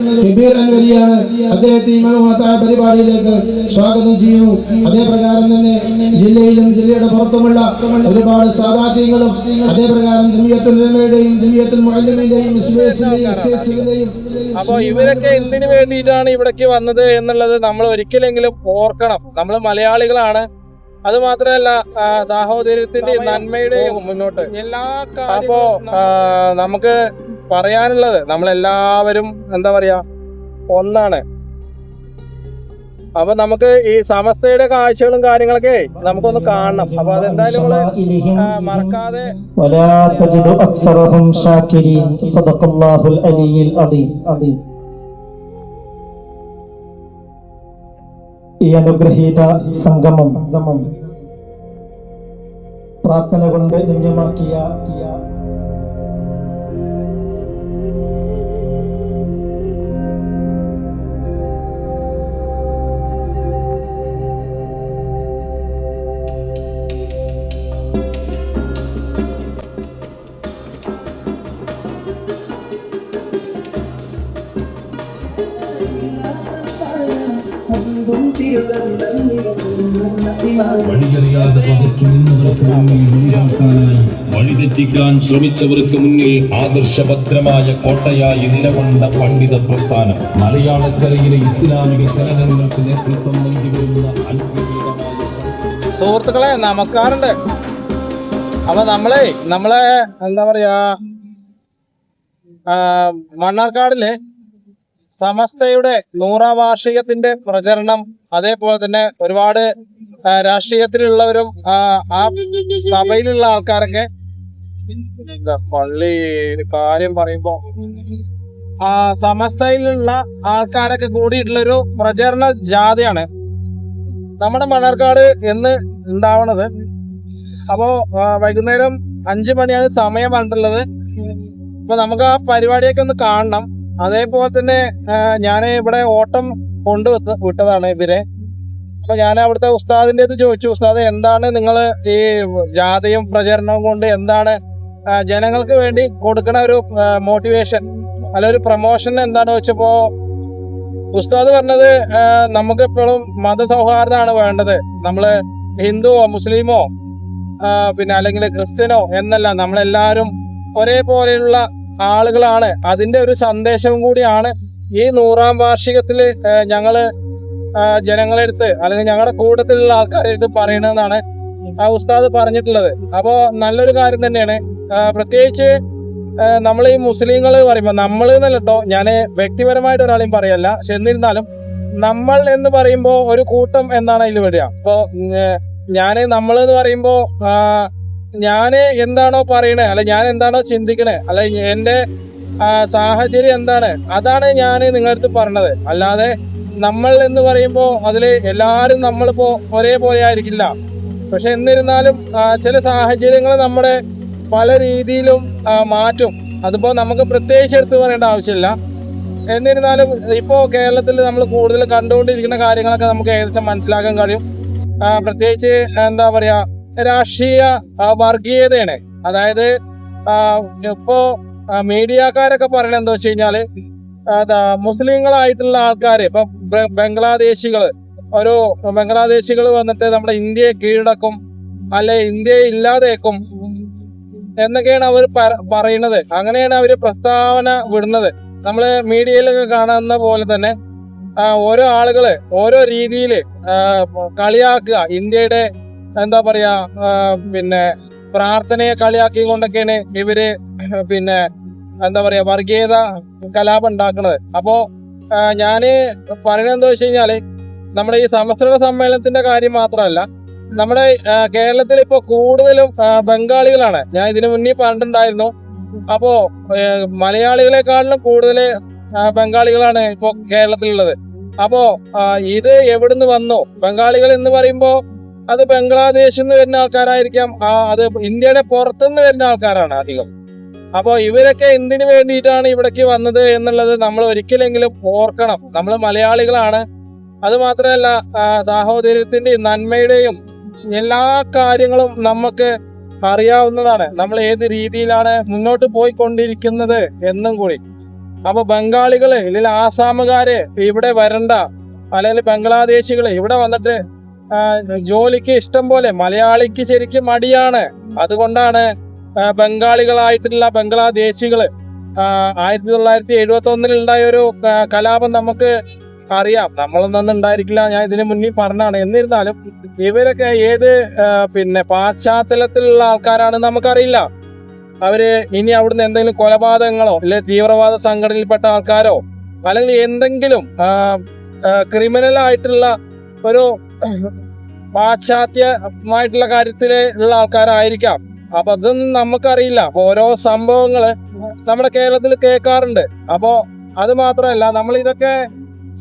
കബീർ അൻവലിയാണ് അദ്ദേഹത്തെ ഈ മഹത്തായ പരിപാടിയിലേക്ക് സ്വാഗതം ചെയ്യുന്നു അതേപ്രകാരം തന്നെ ജില്ലയിലും ജില്ലയുടെ പുറത്തുമുള്ള ഒരുപാട് സാധാത്യങ്ങളും അതേപ്രകാരം ജമിയത്തുൽ ഉലമയുടെയും ജമിയത്തുൽ അപ്പൊ ഇവരൊക്കെ എന്തിനു വേണ്ടിയിട്ടാണ് ഇവിടേക്ക് വന്നത് എന്നുള്ളത് നമ്മൾ ഒരിക്കലെങ്കിലും ഓർക്കണം. നമ്മൾ മലയാളികളാണ്. അത് മാത്രമല്ല ആ, സാഹോദര്യത്തിന്റെ നന്മയുടെയും മുന്നോട്ട് എല്ലാ അപ്പോ ആ, നമുക്ക് പറയാനുള്ളത് നമ്മളെല്ലാവരും എന്താ പറയാ ഒന്നാണ് അപ്പൊ നമുക്ക് ഈ സമസ്തയുടെ കാഴ്ചകളും കാര്യങ്ങളൊക്കെ നമുക്കൊന്ന് കാണണം അപ്പൊ അതെന്തായാലും നമ്മള് ആ, മറക്കാതെ ولا تجد أكثرهم شاكرين صدق الله العلي العظيم ഈ അനുഗ്രഹീത സംഗമം പ്രാർത്ഥന കൊണ്ട് ധന്യമാക്കിയ വഴിതെറ്റിക്കാൻ ശ്രമിച്ചവർക്ക് മുന്നിൽ ആദർശഭദ്രമായ കോട്ടയായി നിലകൊണ്ട പണ്ഡിത പ്രസ്ഥാനം. മലയാളക്കരയിലെ ഇസ്ലാമിക ചലനങ്ങൾക്ക് നേതൃത്വം നൽകി വരുന്ന സുഹൃത്തുക്കളെ നമസ്കാരമുണ്ട്. അപ്പൊ നമ്മളെ നമ്മളെ എന്താ പറയാ മണ്ണാർക്കാടിൽ സമസ്തയുടെ നൂറാം വാർഷികത്തിന്റെ പ്രചരണം അതേപോലെ തന്നെ ഒരുപാട് രാഷ്ട്രീയത്തിലുള്ളവരും ആ, സഭയിലുള്ള ആൾക്കാരൊക്കെ എന്താ പള്ളി കാര്യം പറയുമ്പോ ആ സമസ്തയിലുള്ള ആൾക്കാരൊക്കെ കൂടിയിട്ടുള്ള ഒരു പ്രചരണ ജാഥയാണ് നമ്മുടെ മണ്ണാർക്കാട് എന്ന് ഉണ്ടാവണത്. അപ്പോ വൈകുന്നേരം അഞ്ചു മണിയാണ് സമയം പറഞ്ഞിട്ടുള്ളത്. അപ്പൊ നമുക്ക് ആ പരിപാടിയൊക്കെ ഒന്ന് കാണണം. അതേപോലെ തന്നെ ഞാൻ ഇവിടെ ഓട്ടം കൊണ്ടുവന്ന് വിട്ട- വിട്ടതാണ് ഇവരെ. അപ്പൊ ഞാൻ അവിടുത്തെ ഉസ്താദിന്റെ അടുത്ത് ചോദിച്ചു ഉസ്താദ് എന്താണ് നിങ്ങൾ ഈ ജാഥയും പ്രചരണവും കൊണ്ട് എന്താണ് ജനങ്ങൾക്ക് വേണ്ടി കൊടുക്കുന്ന ഒരു മോട്ടിവേഷൻ അല്ല ഒരു പ്രൊമോഷൻ എന്താണെന്ന് വെച്ചപ്പോ ഉസ്താദ് പറഞ്ഞത് നമുക്ക് എപ്പോഴും മതസൗഹാർദ്ദമാണ് വേണ്ടത്. നമ്മൾ ഹിന്ദുവോ മുസ്ലിമോ പിന്നെ അല്ലെങ്കിൽ ക്രിസ്ത്യനോ എന്നല്ല നമ്മളെല്ലാവരും ഒരേപോലെയുള്ള ആളുകളാണ്. അതിന്റെ ഒരു സന്ദേശവും കൂടിയാണ് ഈ നൂറാം വാർഷികത്തിൽ ആ, ഞങ്ങൾ ജനങ്ങളെടുത്ത് അല്ലെങ്കിൽ ഞങ്ങളുടെ കൂട്ടത്തിലുള്ള ആൾക്കാരെടുത്ത് പറയണമെന്നാണ് ആ ഉസ്താദ് പറഞ്ഞിട്ടുള്ളത്. അപ്പോ നല്ലൊരു കാര്യം തന്നെയാണ്. പ്രത്യേകിച്ച് നമ്മൾ ഈ മുസ്ലിങ്ങൾ പറയുമ്പോൾ നമ്മൾ എന്നല്ല കേട്ടോ ഞാൻ വ്യക്തിപരമായിട്ട് ഒരാളെയും പറയല്ല. പക്ഷെ എന്നിരുന്നാലും നമ്മൾ എന്ന് പറയുമ്പോൾ ഒരു കൂട്ടം എന്നാണ് അതിൽ വരിക. അപ്പോ ഞാൻ നമ്മൾ എന്ന് പറയുമ്പോ ഞാൻ എന്താണോ പറയണേ അല്ലെ ഞാൻ എന്താണോ ചിന്തിക്കണേ അല്ലെ എന്റെ സാഹചര്യം എന്താണ് അതാണ് ഞാൻ നിങ്ങളടുത്ത് പറഞ്ഞത്. അല്ലാതെ നമ്മൾ എന്ന് പറയുമ്പോൾ അതിൽ എല്ലാവരും നമ്മളിപ്പോൾ ഒരേപോലെ ആയിരിക്കില്ല. പക്ഷെ എന്നിരുന്നാലും ചില സാഹചര്യങ്ങൾ നമ്മുടെ പല രീതിയിലും മാറ്റും. അതിപ്പോൾ നമുക്ക് പ്രത്യേകിച്ച് എടുത്ത് പറയേണ്ട ആവശ്യമില്ല. എന്നിരുന്നാലും ഇപ്പോൾ കേരളത്തിൽ നമ്മൾ കൂടുതൽ കണ്ടുകൊണ്ടിരിക്കുന്ന കാര്യങ്ങളൊക്കെ നമുക്ക് ഏകദേശം മനസ്സിലാക്കാൻ കഴിയും. പ്രത്യേകിച്ച് എന്താ പറയുക രാഷ്ട്രീയ വർഗീയതയാണ്. അതായത് ഇപ്പോൾ മീഡിയക്കാരൊക്കെ പറയണത് എന്താ വെച്ച് കഴിഞ്ഞാൽ അതാ മുസ്ലിങ്ങളായിട്ടുള്ള ആൾക്കാർ ഇപ്പൊ ബംഗ്ലാദേശികൾ ഒരു ബംഗ്ലാദേശികൾ വന്നിട്ട് നമ്മുടെ ഇന്ത്യയെ കീഴടക്കും അല്ലെ ഇന്ത്യയെ ഇല്ലാതേക്കും എന്നൊക്കെയാണ് അവർ പറയുന്നത്. അങ്ങനെയാണ് അവർ പ്രസ്താവന വിടുന്നത്. നമ്മൾ മീഡിയയിലൊക്കെ കാണുന്ന പോലെ തന്നെ ഓരോ ആളുകൾ ഓരോ രീതിയിൽ കളിയാക്കുക. ഇന്ത്യയുടെ എന്താ പറയാ പിന്നെ പ്രാർത്ഥനയെ കളിയാക്കി കൊണ്ടൊക്കെയാണ് ഇവർ പിന്നെ എന്താ പറയാ വർഗീയത കലാപം ഉണ്ടാക്കുന്നത് അപ്പോ ഞാൻ പറയണത് എന്താ വെച്ച് കഴിഞ്ഞാൽ നമ്മുടെ ഈ സമസ്ത സമ്മേളനത്തിന്റെ കാര്യം മാത്രമല്ല നമ്മുടെ കേരളത്തിൽ ഇപ്പൊ കൂടുതലും ബംഗാളികളാണ്. ഞാൻ ഇതിനു മുന്നേ പറഞ്ഞിട്ടുണ്ടായിരുന്നു. അപ്പോ മലയാളികളെക്കാളിലും കൂടുതൽ ബംഗാളികളാണ് ഇപ്പോ കേരളത്തിലുള്ളത്. അപ്പോ ഇത് എവിടുന്ന് വന്നു? ബംഗാളികൾ എന്ന് പറയുമ്പോ അത് ബംഗ്ലാദേശിൽ നിന്ന് വരുന്ന ആൾക്കാരായിരിക്കാം. അത് ഇന്ത്യയുടെ പുറത്തുനിന്ന് വരുന്ന ആൾക്കാരാണ് അധികം. അപ്പോ ഇവരൊക്കെ എന്തിനു വേണ്ടിയിട്ടാണ് ഇവിടേക്ക് വന്നത് എന്നുള്ളത് നമ്മൾ ഒരിക്കലെങ്കിലും ഓർക്കണം. നമ്മൾ മലയാളികളാണ്. അത് മാത്രമല്ല സാഹോദര്യത്തിന്റെയും നന്മയുടെയും എല്ലാ കാര്യങ്ങളും നമുക്ക് അറിയാവുന്നതാണ്. നമ്മൾ ഏത് രീതിയിലാണ് മുന്നോട്ട് പോയിക്കൊണ്ടിരിക്കുന്നത് എന്നും കൂടി. അപ്പൊ ബംഗാളികൾ അല്ലെങ്കിൽ ആസാമുകാര് ഇവിടെ വരണ്ട. അല്ലെങ്കിൽ ബംഗ്ലാദേശികൾ ഇവിടെ വന്നിട്ട് ജോലിക്ക് ഇഷ്ടം പോലെ മലയാളിക്ക് ശരിക്കും മടിയാണ്. അതുകൊണ്ടാണ് ബംഗാളികളായിട്ടുള്ള ബംഗ്ലാദേശികൾ. ആ, ആയിരത്തി തൊള്ളായിരത്തി എഴുപത്തി ഒന്നിൽ ഉണ്ടായ ഒരു കലാപം നമുക്ക് അറിയാം. നമ്മളൊന്നും ഉണ്ടായിരിക്കില്ല. ഞാൻ ഇതിനു മുന്നിൽ പറഞ്ഞാണ്. എന്നിരുന്നാലും ഇവരൊക്കെ ഏത് പിന്നെ പാശ്ചാത്തലത്തിലുള്ള ആൾക്കാരാണെന്ന് നമുക്കറിയില്ല. അവർ ഇനി അവിടുന്ന് എന്തെങ്കിലും കൊലപാതകങ്ങളോ അല്ലെ തീവ്രവാദ സംഘടനയിൽപ്പെട്ട ആൾക്കാരോ അല്ലെങ്കിൽ എന്തെങ്കിലും ക്രിമിനൽ ആയിട്ടുള്ള ഒരു പാശ്ചാത്യമായിട്ടുള്ള കാര്യത്തിലുള്ള ആൾക്കാരായിരിക്കാം. അപ്പൊ അതൊന്നും നമുക്കറിയില്ല. അപ്പൊ ഓരോ സംഭവങ്ങൾ നമ്മുടെ കേരളത്തിൽ കേൾക്കാറുണ്ട്. അപ്പോ അത് മാത്രമല്ല നമ്മൾ ഇതൊക്കെ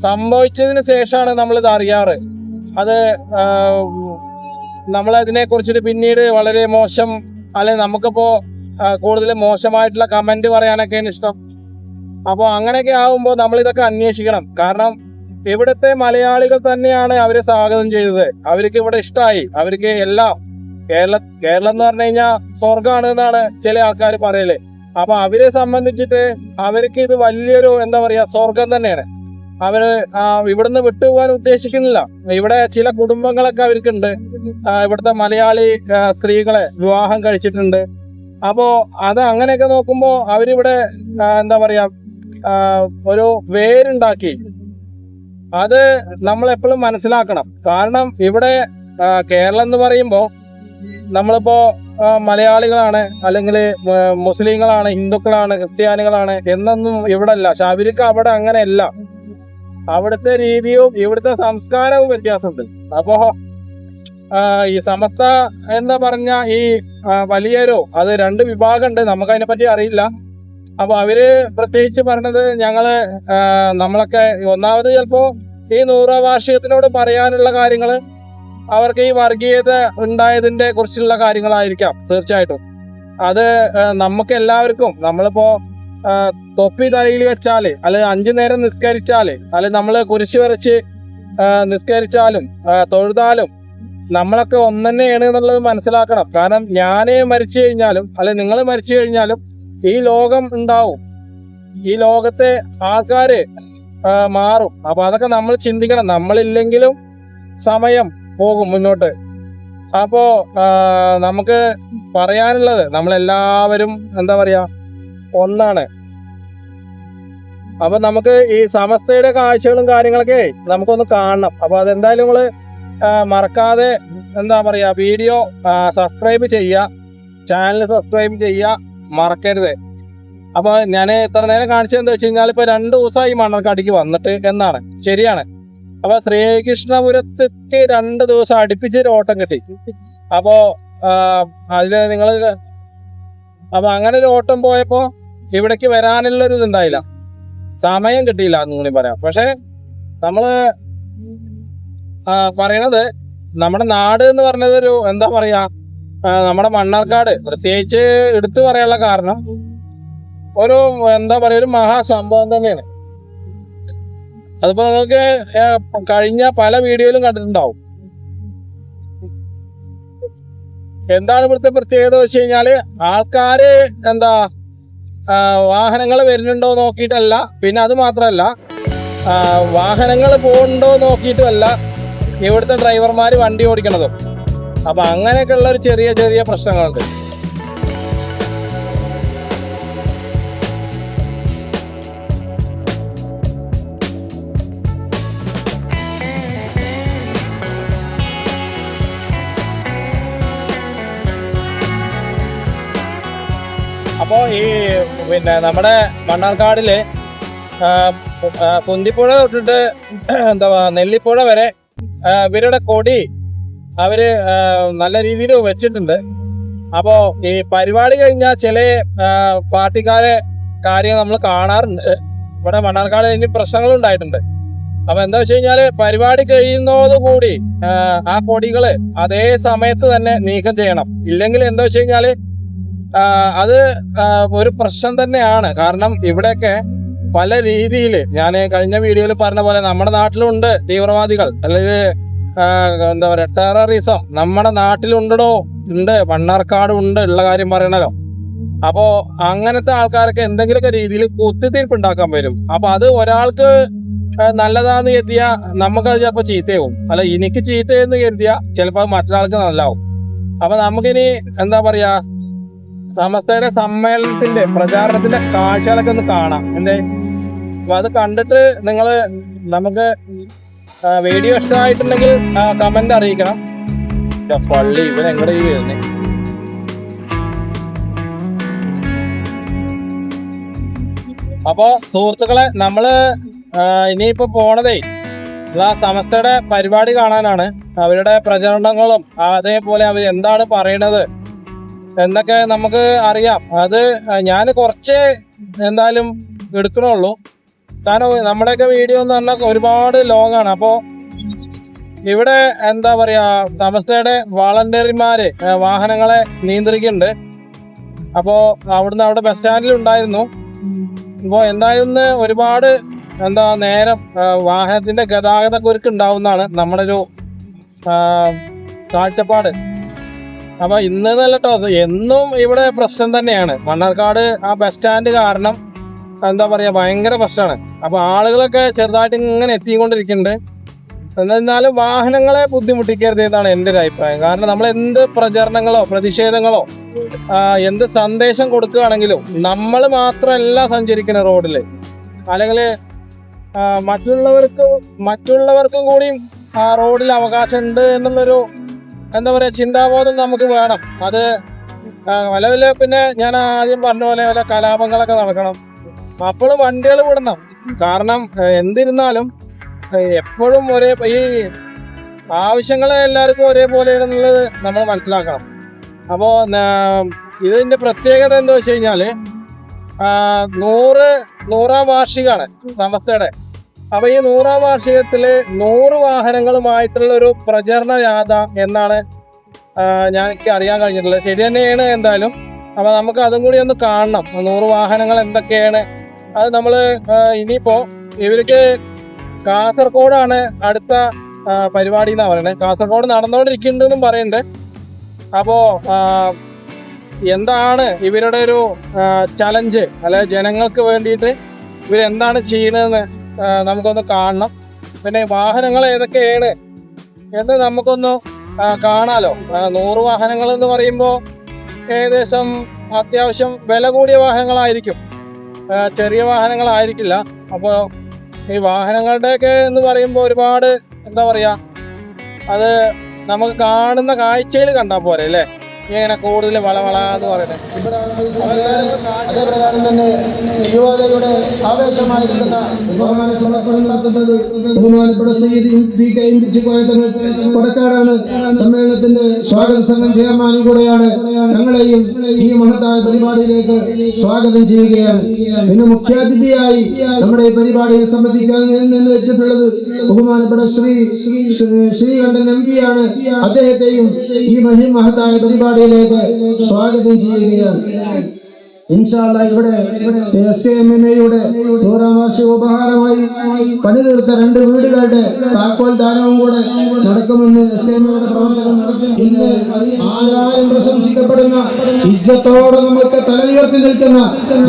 സംഭവിച്ചതിന് ശേഷമാണ് നമ്മൾ ഇത് അറിയാറ്. അത് നമ്മൾ അതിനെ കുറിച്ചിട്ട് പിന്നീട് വളരെ മോശം അല്ലെ നമുക്കിപ്പോ കൂടുതൽ മോശമായിട്ടുള്ള കമന്റ് പറയാനൊക്കെയാണ് ഇഷ്ടം. അപ്പോൾ അങ്ങനെയൊക്കെ ആവുമ്പോൾ നമ്മൾ ഇതൊക്കെ അന്വേഷിക്കണം. കാരണം ഇവിടുത്തെ മലയാളികൾ തന്നെയാണ് അവരെ സ്വാഗതം ചെയ്തത്. അവർക്ക് ഇവിടെ ഇഷ്ടമായി അവർക്ക് എല്ലാം കേരള കേരളം എന്ന് പറഞ്ഞു കഴിഞ്ഞാൽ സ്വർഗമാണ് എന്നാണ് ചില ആൾക്കാർ പറയൽ. അപ്പൊ അവരെ സംബന്ധിച്ചിട്ട് അവർക്ക് ഇത് വലിയൊരു എന്താ പറയാ സ്വർഗം തന്നെയാണ്. അവർ ഇവിടുന്ന് വിട്ടുപോകാൻ ഉദ്ദേശിക്കുന്നില്ല. ഇവിടെ ചില കുടുംബങ്ങളൊക്കെ അവർക്കുണ്ട്. ഇവിടുത്തെ മലയാളി സ്ത്രീകളെ വിവാഹം കഴിച്ചിട്ടുണ്ട്. അപ്പോ അത് അങ്ങനെയൊക്കെ നോക്കുമ്പോ അവരിവിടെ എന്താ പറയാ ഒരു വേരുണ്ടാക്കി. അത് നമ്മൾ എപ്പോഴും മനസ്സിലാക്കണം. കാരണം ഇവിടെ കേരളം എന്ന് പറയുമ്പോ നമ്മളിപ്പോ മലയാളികളാണ് അല്ലെങ്കിൽ മുസ്ലിങ്ങളാണ് ഹിന്ദുക്കളാണ് ക്രിസ്ത്യാനികളാണ് എന്നൊന്നും ഇവിടെ അല്ല അവർക്ക് അവിടെ അങ്ങനെയല്ല. അവിടുത്തെ രീതിയും ഇവിടുത്തെ സംസ്കാരവും വ്യത്യാസമുണ്ട്. അപ്പോ ഈ സമസ്ത എന്ന് പറഞ്ഞ ഈ വലിയരോ അത് രണ്ട് വിഭാഗമുണ്ട്. നമുക്ക് അതിനെപ്പറ്റി അറിയില്ല. അപ്പൊ അവർ പ്രത്യേകിച്ച് പറഞ്ഞത് ഞങ്ങൾ നമ്മളൊക്കെ ഒന്നാമത് ചിലപ്പോ ഈ നൂറാം വാർഷികത്തിനോട് പറയാനുള്ള കാര്യങ്ങൾ അവർക്ക് ഈ വർഗീയത ഉണ്ടായതിന്റെ കുറിച്ചുള്ള കാര്യങ്ങളായിരിക്കാം തീർച്ചയായിട്ടും. അത് നമുക്ക് എല്ലാവർക്കും നമ്മളിപ്പോ തൊപ്പി തലയിൽ വെച്ചാൽ അല്ലെ അഞ്ചു നേരം നിസ്കരിച്ചാൽ അല്ലെ നമ്മൾ കുരിശ് വരച്ച് നിസ്കരിച്ചാലും തൊഴുതാലും നമ്മളൊക്കെ ഒന്നെന്നെയാണ് എന്നുള്ളത് മനസ്സിലാക്കണം. കാരണം ഞാനേ മരിച്ചു കഴിഞ്ഞാലും അല്ലെ നിങ്ങൾ മരിച്ചു കഴിഞ്ഞാലും ഈ ലോകം ഉണ്ടാവും. ഈ ലോകത്തെ ആൾക്കാര് മാറും. അപ്പൊ അതൊക്കെ നമ്മൾ ചിന്തിക്കണം. നമ്മളില്ലെങ്കിലും സമയം പോകും മുന്നോട്ട്. അപ്പോ നമുക്ക് പറയാനുള്ളത് നമ്മളെല്ലാവരും എന്താ പറയാ ഒന്നാണ്. അപ്പൊ നമുക്ക് ഈ സമസ്തയുടെ കാഴ്ചകളും കാര്യങ്ങളൊക്കെ നമുക്കൊന്ന് കാണണം. അപ്പൊ അതെന്തായാലും നിങ്ങൾ മറക്കാതെ എന്താ പറയാ വീഡിയോ സബ്സ്ക്രൈബ് ചെയ്യുക. ചാനൽ സബ്സ്ക്രൈബ് ചെയ്യുക. മറക്കരുത്. അപ്പൊ ഞാൻ ഇത്ര നേരം കാണിച്ചത് എന്താ വെച്ച് കഴിഞ്ഞാൽ ഇപ്പൊ രണ്ടു ദിവസമായി മണ്ണർക്കാടിക്ക് വന്നിട്ട് എന്നാണ്. ശരിയാണ്. അപ്പൊ ശ്രീകൃഷ്ണപുരത്തേക്ക് രണ്ട് ദിവസം അടുപ്പിച്ച് ഒരു ഓട്ടം കിട്ടി. അപ്പോ അതിൽ നിങ്ങൾ അപ്പൊ അങ്ങനെ ഒരു ഓട്ടം പോയപ്പോ ഇവിടേക്ക് വരാനുള്ള ഒരു ഇതുണ്ടായില്ല. സമയം കിട്ടിയില്ല എന്ന് കൂടി പറയാം. പക്ഷെ നമ്മൾ പറയണത് നമ്മുടെ നാട് എന്ന് പറഞ്ഞത് ഒരു എന്താ പറയാ നമ്മുടെ മണ്ണാർക്കാട് പ്രത്യേകിച്ച് എടുത്തു പറയാനുള്ള കാരണം ഒരു എന്താ പറയാ ഒരു മഹാസംഭവം തന്നെയാണ്. അതിപ്പോ നിങ്ങൾക്ക് കഴിഞ്ഞ പല വീഡിയോയിലും കണ്ടിട്ടുണ്ടാവും. എന്താണ് ഇവിടുത്തെ പ്രത്യേകത വെച്ച് കഴിഞ്ഞാൽ ആൾക്കാര് എന്താ വാഹനങ്ങൾ വരുന്നുണ്ടോ നോക്കിയിട്ടല്ല. പിന്നെ അത് മാത്രമല്ല വാഹനങ്ങൾ പോകുന്നുണ്ടോ നോക്കിയിട്ടുമല്ല ഇവിടുത്തെ ഡ്രൈവർമാർ വണ്ടി ഓടിക്കണതും. അപ്പൊ അങ്ങനെയൊക്കെയുള്ള ഒരു ചെറിയ ചെറിയ പ്രശ്നങ്ങളുണ്ട്. ഈ പിന്നെ നമ്മുടെ മണ്ണാർക്കാടിൽ പുന്തിപ്പുഴ തൊട്ടിട്ട് എന്താ നെല്ലിപ്പുഴ വരെ ഇവരുടെ കൊടി അവർ നല്ല രീതിയിൽ വെച്ചിട്ടുണ്ട്. അപ്പോ ഈ പരിപാടി കഴിഞ്ഞാൽ ചില പാർട്ടിക്കാരെ കാര്യം നമ്മൾ കാണാറുണ്ട്. ഇവിടെ മണ്ണാർക്കാട് ഇനി പ്രശ്നങ്ങൾ ഉണ്ടായിട്ടുണ്ട്. അപ്പൊ എന്താ വെച്ച് കഴിഞ്ഞാൽ പരിപാടി കഴിയുന്നതോടുകൂടി ആ, കൊടികൾ അതേ സമയത്ത് തന്നെ നീക്കം ചെയ്യണം. ഇല്ലെങ്കിൽ എന്താ വെച്ച് കഴിഞ്ഞാൽ അത് ഒരു പ്രശ്നം തന്നെയാണ്. കാരണം ഇവിടെയൊക്കെ പല രീതിയിൽ ഞാൻ കഴിഞ്ഞ വീഡിയോയിൽ പറഞ്ഞ പോലെ നമ്മുടെ നാട്ടിലുണ്ട് തീവ്രവാദികൾ. അല്ലെങ്കിൽ എന്താ പറയാ ടെററിസം നമ്മുടെ നാട്ടിലുണ്ടോ ഉണ്ട് മണ്ണാർക്കാട് ഉണ്ട് ഉള്ള കാര്യം പറയണല്ലോ. അപ്പോ അങ്ങനത്തെ ആൾക്കാരൊക്കെ എന്തെങ്കിലുമൊക്കെ രീതിയിൽ കുത്തിത്തീർപ്പ് ഉണ്ടാക്കാൻ വരും. അപ്പൊ അത് ഒരാൾക്ക് നല്ലതാന്ന് കരുതിയ നമുക്കത് ചിലപ്പോൾ ചീത്തയാവും. അല്ല എനിക്ക് ചീത്തയെന്ന് കരുതിയ ചിലപ്പോൾ മറ്റൊരാൾക്ക് നല്ലതാവും. അപ്പൊ നമുക്കിനി എന്താ പറയാ സമസ്തയുടെ സമ്മേളനത്തിന്റെ പ്രചാരണത്തിന്റെ കാഴ്ചകളൊക്കെ ഒന്ന് കാണാം. എന്തേ? അപ്പൊ അത് കണ്ടിട്ട് നിങ്ങൾ നമുക്ക് വീഡിയോ ഇഷ്ടമായിട്ടുണ്ടെങ്കിൽ കമന്റ് അറിയിക്കണം. പള്ളി ഇവൻ എങ്ങടെ ഈ വരുന്നത് അപ്പോ സുഹൃത്തുക്കളെ നമ്മൾ ഇനിയിപ്പോ പോണതേ സമസ്തയുടെ പരിപാടി കാണാനാണ്. അവരുടെ പ്രചരണങ്ങളും അതേപോലെ അവർ എന്താണ് പറയണത് എന്നൊക്കെ നമുക്ക് അറിയാം. അത് ഞാൻ കുറച്ച് എന്തായാലും എടുക്കണുള്ളൂ. കാരണം നമ്മുടെയൊക്കെ വീഡിയോ എന്ന് പറഞ്ഞാൽ ഒരുപാട് ലോങ് ആണ് അപ്പോൾ ഇവിടെ എന്താ പറയുക സമസ്തയുടെ വാളണ്ടിയർമാര് ഏ, വാഹനങ്ങളെ നിയന്ത്രിക്കുന്നുണ്ട്. അപ്പോൾ അവിടുന്ന് അവിടെ ബസ് സ്റ്റാൻഡിൽ ഉണ്ടായിരുന്നു. ഇപ്പോ എന്തായാലും ഒരുപാട് എന്താ നേരം വാഹനത്തിന്റെ ഗതാഗത കുരുക്ക് ഉണ്ടാവുന്നതാണ് നമ്മുടെ ഒരു കാഴ്ചപ്പാട്. അപ്പൊ ഇന്ന് കേട്ടോ എന്നും ഇവിടെ പ്രശ്നം തന്നെയാണ്. മണ്ണാർക്കാട് ആ ബസ് സ്റ്റാൻഡ് കാരണം എന്താ പറയാ ഭയങ്കര പ്രശ്നമാണ്. അപ്പൊ ആളുകളൊക്കെ ചെറുതായിട്ട് ഇങ്ങനെ എത്തിക്കൊണ്ടിരിക്കുന്നുണ്ട്. എന്നിരുന്നാലും വാഹനങ്ങളെ ബുദ്ധിമുട്ടിക്കരുത് എന്നാണ് എന്റെ ഒരു അഭിപ്രായം. കാരണം നമ്മൾ എന്ത് പ്രചരണങ്ങളോ പ്രതിഷേധങ്ങളോ എന്ത് സന്ദേശം കൊടുക്കുകയാണെങ്കിലും നമ്മൾ മാത്രമല്ല സഞ്ചരിക്കുന്ന റോഡിൽ അല്ലെങ്കിൽ മറ്റുള്ളവർക്ക് മറ്റുള്ളവർക്കും കൂടിയും ആ റോഡിൽ അവകാശം ഉണ്ട് എന്നുള്ളൊരു എന്താ പറയാ ചിന്താബോധം നമുക്ക് വേണം. അത് വല്ല പിന്നെ ഞാൻ ആദ്യം പറഞ്ഞ പോലെ വല്ല കലാപങ്ങളൊക്കെ നടക്കണം. അപ്പോഴും വണ്ടികൾ വിടണം. കാരണം എന്തിരുന്നാലും എപ്പോഴും ഒരേ ഈ ആവശ്യങ്ങൾ എല്ലാവർക്കും ഒരേപോലെയാണെന്നുള്ളത് നമ്മൾ മനസ്സിലാക്കണം. അപ്പോൾ ഇതിന്റെ പ്രത്യേകത എന്താ വെച്ച് കഴിഞ്ഞാൽ ആ, നൂറ് നൂറാം വാർഷികമാണ് സമസ്തയുടെ. അപ്പൊ ഈ നൂറാം വാർഷികത്തിൽ നൂറ് വാഹനങ്ങളുമായിട്ടുള്ള ഒരു പ്രചരണ യാത്ര എന്നാണ് ഞാൻ എനിക്ക് അറിയാൻ കഴിഞ്ഞിട്ടുള്ളത്. ശരി തന്നെയാണ് എന്തായാലും. അപ്പൊ നമുക്ക് അതും കൂടി ഒന്ന് കാണണം. നൂറ് വാഹനങ്ങൾ എന്തൊക്കെയാണ്. അത് നമ്മൾ ഇനിയിപ്പോ ഇവർക്ക് കാസർഗോഡാണ് അടുത്ത പരിപാടി എന്നാ പറയുന്നത് കാസർഗോഡ് നടന്നുകൊണ്ടിരിക്കുന്നുണ്ടെന്നും പറയുന്നുണ്ട് അപ്പോ എന്താണ് ഇവരുടെ ഒരു ചലഞ്ച് അല്ലെ ജനങ്ങൾക്ക് വേണ്ടിയിട്ട് ഇവരെന്താണ് ചെയ്യുന്നതെന്ന് ആ, നമുക്കൊന്ന് കാണണം. പിന്നെ വാഹനങ്ങൾ ഏതൊക്കെയാണ്? എന്ന് നമുക്കൊന്ന് കാണാലോ. നൂറ് വാഹനങ്ങൾ എന്ന് പറയുമ്പോൾ ഏകദേശം അത്യാവശ്യം വില കൂടിയ വാഹനങ്ങളായിരിക്കും. ചെറിയ വാഹനങ്ങളായിരിക്കില്ല. അപ്പോൾ ഈ വാഹനങ്ങളുടെയൊക്കെ എന്ന് പറയുമ്പോൾ ഒരുപാട് എന്താ പറയുക അത് നമുക്ക് കാണുന്ന കാഴ്ചയിൽ കണ്ടാൽ പോരെ അല്ലേ? ഇങ്ങനെ കൂടുതൽ വളവള പറയുന്നത്. അതേപ്രകാരം തന്നെ യുവതയുടെ ആവേശമായിരിക്കുന്ന നടത്തുന്നത് ബഹുമാനപ്പെട്ട സയ്യിദ് കെ സമ്മേളനത്തിന്റെ സ്വാഗത സംഘം ചെയർമാനും കൂടെയാണ്. ഞങ്ങളെയും ഈ മഹത്തായ പരിപാടിയിലേക്ക് സ്വാഗതം ചെയ്യുകയാണ്. പിന്നെ മുഖ്യാതിഥിയായി നമ്മുടെ ഈ പരിപാടിയിൽ സംബന്ധിക്കാൻ എത്തിയിട്ടുള്ളത് ബഹുമാനപ്പെട്ട ശ്രീ ശ്രീ- ശ്രീകണ്ഠൻ എം പിയാണ് അദ്ദേഹത്തെയും ഈ മഹി മഹത്തായ പരിപാടിയിലേക്ക് സ്വാഗതം ചെയ്യുകയാണ്. ഇൻഷാല്ല ഇവിടെ എസ് കെ എം എം ഉപഹാരമായി പണി രണ്ട് വീടുകളുടെ താക്കോൽ ദാനവും കൂടെ നടക്കുമെന്ന് എസ് കെ എം എയുടെ ഇന്ന് ആരാരും പ്രശംസിക്കപ്പെടുന്ന ഇജ്ജത്തോടെ നമുക്ക് തലയുയർത്തി നിൽക്കുന്ന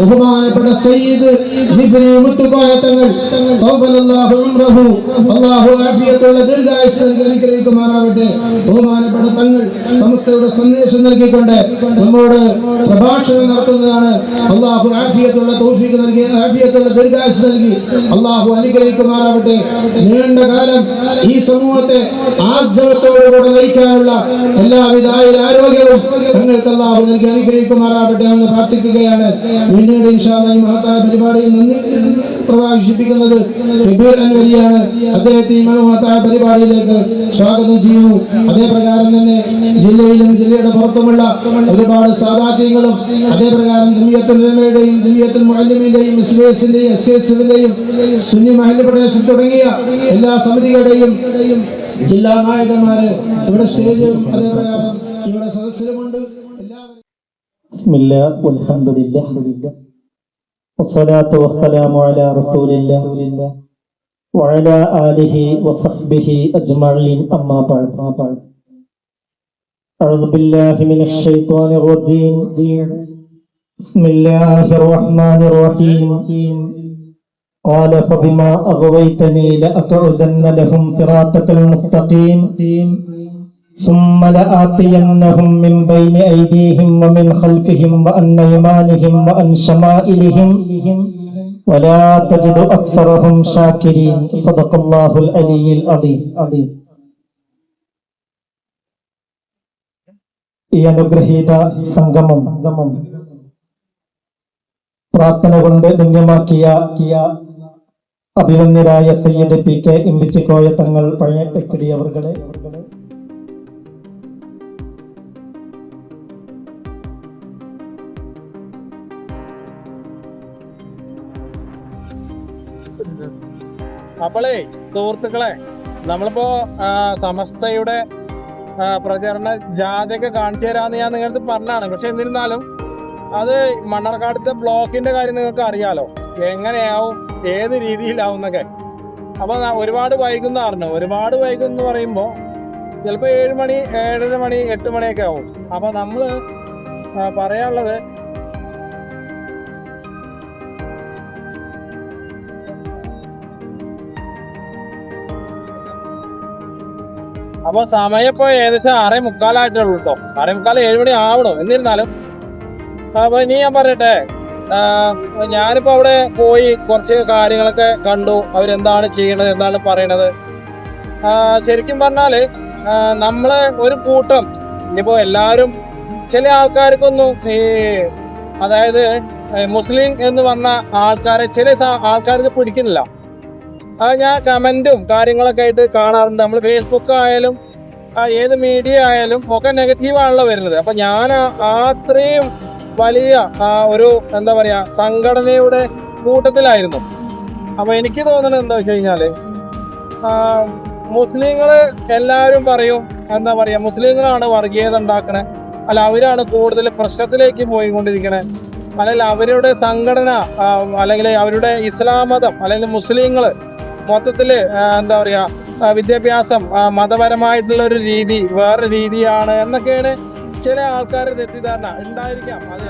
ബഹുമാനപ്പെട്ട സയ്യിദ് ജിബ്രി മുത്തുക്കോയ തങ്ങൾ. അല്ലാഹു ആഫിയത്തുള്ള ദീർഘായുസ് അനുഗ്രഹിക്കുമാറാവട്ടെ ബഹുമാനപ്പെട്ട തങ്ങൾ സമസ്തയുടെ സന്ദേശം നൽകിക്കൊണ്ട് നമ്മോട് പ്രഭാഷണം നടത്തുന്നതാണ് അള്ളാഹു ആഫിയത്തുള്ള തൗഫീഖ് നൽകി ആഫിയത്തുള്ള ദീർഘായുസ് നൽകി. അള്ളാഹു അനുഗ്രഹിക്കുമാറാവട്ടെ. നീണ്ട കാലം ഈ സമൂഹത്തെ ആർജവത്തോടുകൂടെ നയിക്കാനുള്ള എല്ലാവിധ ആരോഗ്യവും തങ്ങൾക്ക് അള്ളാഹു നൽകി അനുഗ്രഹിക്കുമാറാവട്ടെ എന്ന് പ്രാർത്ഥിക്കുകയാണ്. പിന്നീട് ഇൻഷാദായി മഹത്തായ പരിപാടിയിൽ നന്ദി പ്രകാശിപ്പിക്കുന്നത് വലിയാണ് അദ്ദേഹത്തെ ഈ മഹത്തായ പരിപാടിയിലേക്ക് സ്വാഗതം ചെയ്യുന്നു. അതേ പ്രകാരം തന്നെ ജില്ലയിലും ജില്ലയുടെ പുറത്തുമുള്ള ഒരുപാട് സാധാത്യങ്ങളും അതേ പ്രകാരം ജമിയത്തുൽ ഉലമയുടെയും Jamiyyathul മുഅല്ലിമിന്റെയും S B എസിന്റെയും S K എസിന്റെയും സുന്നി മഹല്ല് പ്രദേശം തുടങ്ങിയ എല്ലാ സമിതികളുടെയും ജില്ലാ നായകന്മാര് ഇവിടെ സ്റ്റേജും അതേ പ്രകാരം ഇവിടെ സദസ്സിലുമുണ്ട് എല്ലാവരും بسم الله والحمد لله والصلاة والسلام على رسول الله وعلى آله وصحبه أجمعين أما بعد ما بعد أعوذ بالله من الشيطان الرجيم بسم الله الرحمن الرحيم قال فبما أغويتني لأقعدن لهم صراطك المستقيم ثم لآتينهم من بين أيديهم ومن خلفهم وعن أيمانهم وعن شمائلهم ولا تجد أكثرهم شاكرين صدق الله العلي العظيم ഈ അനുഗ്രഹീത സംഗമം പ്രാർത്ഥന കൊണ്ട് ധന്യമാക്കിയ കിയ അഭിമന്യരായ സയ്യദ് പി കെ ഇമ്പിച്ചിക്കോയ തങ്ങൾ പഴയ തെക്കടി അവർകളെ. അപ്പോളേ സുഹൃത്തുക്കളെ നമ്മളിപ്പോ സമസ്തയുടെ പ്രചരണ ജാഥയൊക്കെ കാണിച്ചു തരാന്ന് ഞാൻ നിങ്ങൾക്ക് പറഞ്ഞാണ് പക്ഷെ എന്നിരുന്നാലും അത് മണ്ണാർക്കാടത്തെ ബ്ലോക്കിന്റെ കാര്യം നിങ്ങൾക്ക് അറിയാലോ. എങ്ങനെയാവും ഏത് രീതിയിലാവും എന്നൊക്കെ. അപ്പൊ ഒരുപാട് വൈകുന്ന പറഞ്ഞു ഒരുപാട് വൈകും എന്ന് പറയുമ്പോൾ ചിലപ്പോ ഏഴ് മണി ഏഴര മണി എട്ട് മണിയൊക്കെ ആവും. അപ്പൊ നമ്മൾ ആ, പറയാനുള്ളത് അപ്പൊ സമയം ഇപ്പൊ ഏകദേശം ആറേ മുക്കാലായിട്ടുള്ളൂ കേട്ടോ ആറേ മുക്കാൽ ഏഴ് മണി ആവണം? എന്നിരുന്നാലും അപ്പൊ ഇനി ഞാൻ പറയട്ടെ. ഞാനിപ്പോ അവിടെ പോയി കുറച്ച് കാര്യങ്ങളൊക്കെ കണ്ടു. അവരെന്താണ് ചെയ്യണത് എന്താണ് പറയണത്. ശരിക്കും പറഞ്ഞാൽ നമ്മളെ ഒരു കൂട്ടം ഇനിയിപ്പോ എല്ലാരും ചില ആൾക്കാർക്കൊന്നും ഈ അതായത് മുസ്ലിം എന്ന് പറഞ്ഞ ആൾക്കാരെ ചില ആൾക്കാർക്ക് പിടിക്കുന്നില്ല. അത് ഞാൻ കമന്റും കാര്യങ്ങളൊക്കെ ആയിട്ട് കാണാറുണ്ട്. നമ്മൾ ഫേസ്ബുക്ക് ആയാലും ഏത് മീഡിയ ആയാലും ഒക്കെ നെഗറ്റീവ് ആണല്ലോ വരുന്നത്. അപ്പൊ ഞാൻ അത്രയും വലിയ ഒരു എന്താ പറയാ സംഘടനയുടെ കൂട്ടത്തിലായിരുന്നു. അപ്പൊ എനിക്ക് തോന്നുന്നത് എന്താ വെച്ച് കഴിഞ്ഞാൽ മുസ്ലിങ്ങൾ എല്ലാവരും പറയും എന്താ പറയാ മുസ്ലിങ്ങളാണ് വർഗീയത ഉണ്ടാക്കണേ. അല്ല അവരാണ് കൂടുതൽ പ്രശ്നത്തിലേക്ക് പോയിക്കൊണ്ടിരിക്കണേ. അല്ലെങ്കിൽ അവരുടെ സംഘടന അല്ലെങ്കിൽ അവരുടെ ഇസ്ലാം മതം അല്ലെങ്കിൽ മുസ്ലിങ്ങൾ മൊത്തത്തിൽ എന്താ പറയാ വിദ്യാഭ്യാസം മതപരമായിട്ടുള്ള ഒരു രീതി വേറെ രീതിയാണ് എന്നൊക്കെയാണ് ചില ആൾക്കാരുടെ തെറ്റിദ്ധാരണ ഉണ്ടായിരിക്കാം. അത്